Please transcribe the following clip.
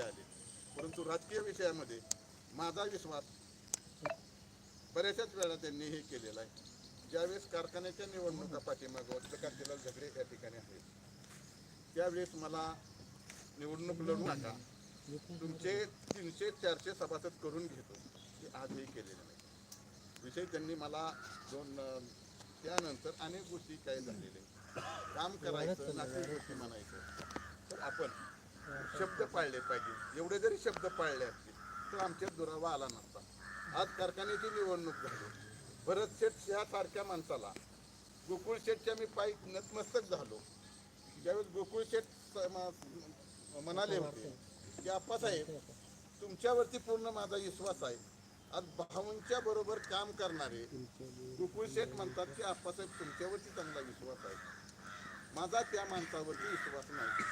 आले. परंतु राजकीय विषयामध्ये माझा विश्वास बऱ्याचशाच वेळा त्यांनी हे केलेला आहे. ज्यावेळेस कारखान्याच्या निवडणुका पाठीमागं प्रकाशलाल झगडे या ठिकाणी आहेत. त्यावेळेस मला निवडणूक लढू नका. तुमचे तीनशे चारशे सभासद करून घेतो. हे आजही केलेलं नाही. विषय त्यांनी मला दोन त्यानंतर अनेक गोष्टी काय झालेल्या आहेत. काम करायचं नागरी गोष्टी म्हणायचं. तर आपण शब्द पाळले पाहिजे. एवढे जरी शब्द पाळले असतील तर आमच्यात दुरावा आला नसता. आज कारखान्याची निवडणूक झाली. भरत शेठ ह्यासारख्या माणसाला गोकुळ शेठच्या मी पायी नतमस्तक झालो. ज्यावेळेस गोकुळ शेठ म्हणाले होते की आप्पासाहेब तुमच्यावरती पूर्ण माझा विश्वास आहे. आज भाऊंच्या बरोबर काम करणारे गोकुळ शेठ म्हणतात की आप्पासाहेब तुमच्यावरती चांगला विश्वास आहे. माझा त्या माणसावरती विश्वास नाही.